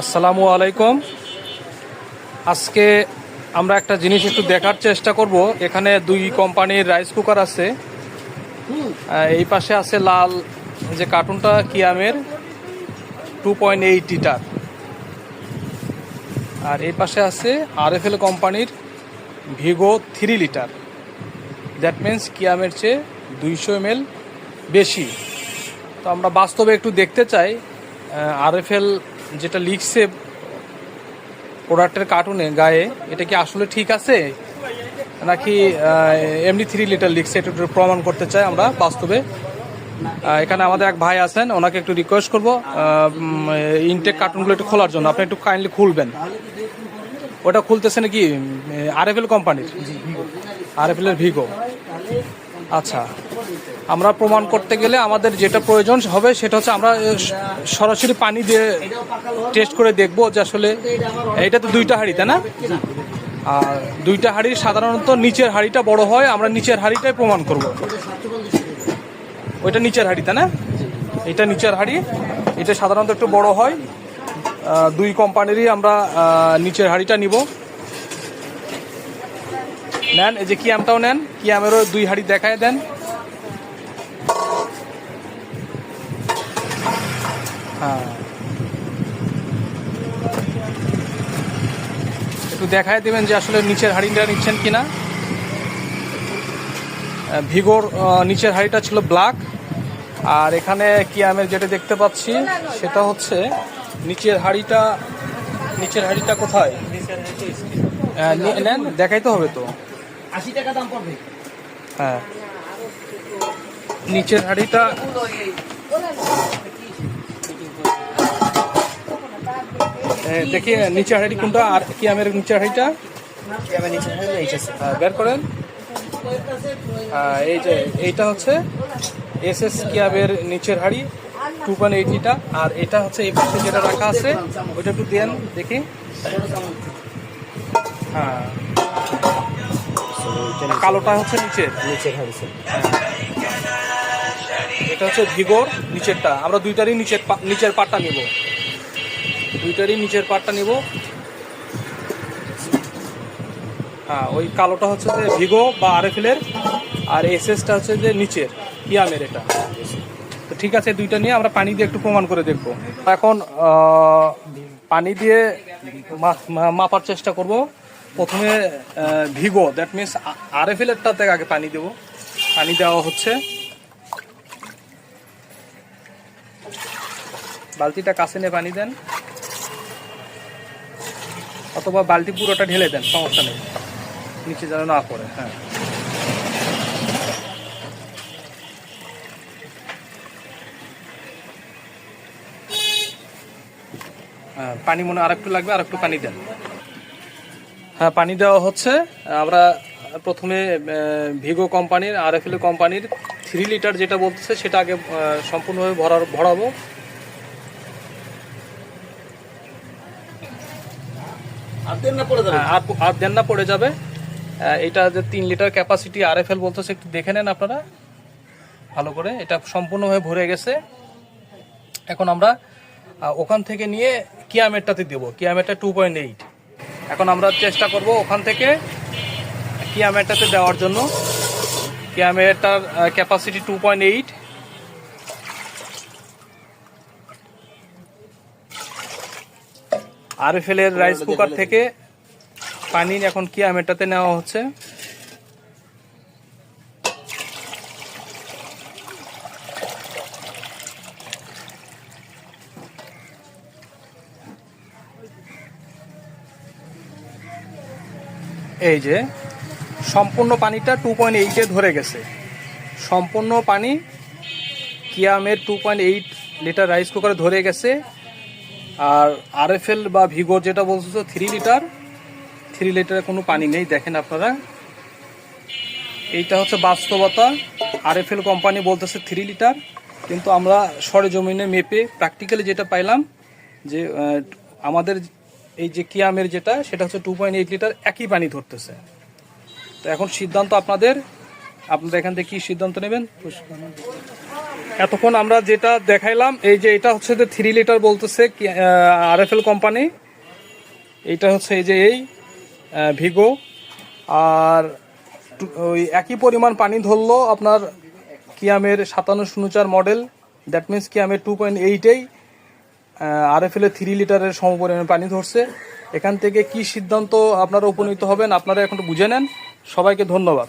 আসসালামু আলাইকুম। আজকে আমরা একটা জিনিস একটু দেখার চেষ্টা করব। এখানে দুই কোম্পানির রাইস কুকার আছে। এই পাশে আছে লাল যে কার্টুনটা, কিয়ামের টু পয়েন্ট এইট লিটার। আর এই পাশে আছে আরএফএল কোম্পানির Vigo three litre. That means কিয়ামের চেয়ে দুইশো এম বেশি। তো আমরা বাস্তবে একটু দেখতে চাই আরএফএল যেটা লিখছে প্রোডাক্টের কার্টুনে গায়ে, এটা কি আসলে ঠিক আছে? নাকি এমনি থ্রি লিটার লিখছে, এটা একটু প্রমাণ করতে চাই আমরা বাস্তবে। এখানে আমাদের এক ভাই আছেন, ওনাকে একটু রিকোয়েস্ট করব ইনটেক কার্টুনগুলো একটু খোলার জন্য। আপনি একটু কাইন্ডলি খুলবেন। ওটা খুলতেছে নাকি আরএফএল কোম্পানির? আরএফএল এর ভিগো আচ্ছা। আমরা প্রমাণ করতে গেলে আমাদের যেটা প্রয়োজন হবে সেটা হচ্ছে আমরা সরাসরি পানি দিয়ে টেস্ট করে দেখব যে আসলে এটা তো দুইটা হাঁড়ি, তাই না? আর দুইটা হাঁড়ির সাধারণত নিচের হাঁড়িটা বড় হয়, আমরা নিচের হাঁড়িটাই প্রমাণ করব। ওইটা নিচের হাঁড়ি, তাই না? এটা নিচের হাঁড়ি, এটা সাধারণত একটু বড় হয়। দুই কোম্পানিরই আমরা নিচের হাঁড়িটা নিব। নেন, এই যে কিয়ামটাও নেন কিয়ামেরও দুই হাঁড়ি দেখায় দেন। হ্যাঁ। একটু দেখায় দেবেন যে আসলে নিচের হাঁড়িটা নিচ্ছেন কিনা। ভিগোর নিচের হাঁড়িটা ছিল ব্ল্যাক। আর এখানে কিয়ামের যেটা দেখতে পাচ্ছি সেটা হচ্ছে নিচের হাঁড়িটা নিচের হাঁড়িটা কোথায়? নেন দেখাইতে হবে তো। আশি টাকা দাম পড়বে। হ্যাঁ। নিচের হাঁড়িটা দেখি নিচের হাঁড়ি কোনটা আর কি আমের নিচের হাঁড়িটা? হ্যাঁ, বের করেন। হ্যাঁ, এই যে এইটা হচ্ছে এস এস কিয়াবের নিচের হাঁড়ি টু পয়েন্ট এইটিটা আর এটা হচ্ছে এই পাশে যেটা রাখা আছে ওইটা একটু দেন দেখি। হ্যাঁ। কালোটা হচ্ছে নিচের। নিচের হাড়িছে এটা হচ্ছে ভিগোর নিচেরটা আমরা দুইটারই নিচের নিচের পাটটা নিব। দুইটারই নিচের পাটটা নিব। হ্যাঁ ওই কালোটা হচ্ছে যে ভিগো বা আরএফএল এর, আর এসএসটা হচ্ছে যে নিচের কিয়ামের এটা। তো ঠিক আছে, দুইটা নিয়ে আমরা পানি দিয়ে একটু প্রমাণ করে দেখব। এখন পানি দিয়ে মাপার চেষ্টা করব। প্রথমে ভিগো দ্যাট মিনস আরএফএল এরটাতে আগে পানি দেব। পানি দেওয়া হচ্ছে। বালতিটা কাছে নিয়ে পানি দেন। অথবা বালতি পুরোটা ঢেলে দেন সমস্যা নেই। নিচে যেন না পড়ে হ্যাঁ। হ্যাঁ, পানি মনে আর একটু লাগবে আর একটু পানি দেন। হ্যাঁ পানি দেওয়া হচ্ছে। আমরা প্রথমে ভিগো কোম্পানির আর কোম্পানির থ্রি লিটার যেটা বলতেছে সেটা আগে সম্পূর্ণভাবে ভরার ভরাবো। আর দেন না পড়ে যাবে? হ্যাঁ, এটা যে তিন litre capacity R F L বলতেছে একটু দেখে নেন আপনারা। ভালো করে। এটা সম্পূর্ণভাবে ভরে গেছে। এখন আমরা ওখান থেকে নিয়ে কিয়ামেরটাতে দেবো। কিয়ামেরটা টু পয়েন্ট এইট এখন আমরা চেষ্টা করব ওখান থেকে কিয়ামেরটাতে দেওয়ার জন্য। কিয়ামেরটার capacity two point eight RFL এর রাইস কুকার থেকে পানি এখন কি আমেরটাতে নেওয়া হচ্ছে? এই যে সম্পূর্ণ পানিটা টু পয়েন্ট এইটে ধরে গেছে। সম্পূর্ণ পানি কিয়ামের two point eight litre rice কুকারে ধরে গেছে। আর আরএফএল বা ভিগোর যেটা বলছো থ্রি লিটার থ্রি লিটারে কোনো পানি নেই, দেখেন আপনারা। এইটা হচ্ছে বাস্তবতা। আরএফএল কোম্পানি বলতেছে থ্রি লিটার কিন্তু আমরা সরেজমিনে মেপে প্র্যাকটিক্যালি যেটা পাইলাম, যে আমাদের এই যে কিয়ামের যেটা, সেটা হচ্ছে টু পয়েন্ট এইট লিটার একই পানি ধরতেছে। তো এখন সিদ্ধান্ত আপনাদের আপনারা এখান থেকে কি সিদ্ধান্ত নেবেন? এতক্ষণ আমরা যেটা দেখাইলাম, এই যে এটা হচ্ছে যে থ্রি লিটার বলতেছে আর এফ এল কোম্পানি এইটা হচ্ছে এই যে এই ভিগো আর ওই একই পরিমাণ পানি ধরলো আপনার কিয়ামের সাতান্ন শূন্য চার মডেল দ্যাট মিনস কিয়ামের টু পয়েন্ট এইটেই আর এফ এল থ্রি লিটারের সমপরিমাণ পানি ধরছে। এখান থেকে কি সিদ্ধান্ত আপনারা উপনীত হবেন, আপনারা এখন বুঝে নেন। সবাইকে ধন্যবাদ।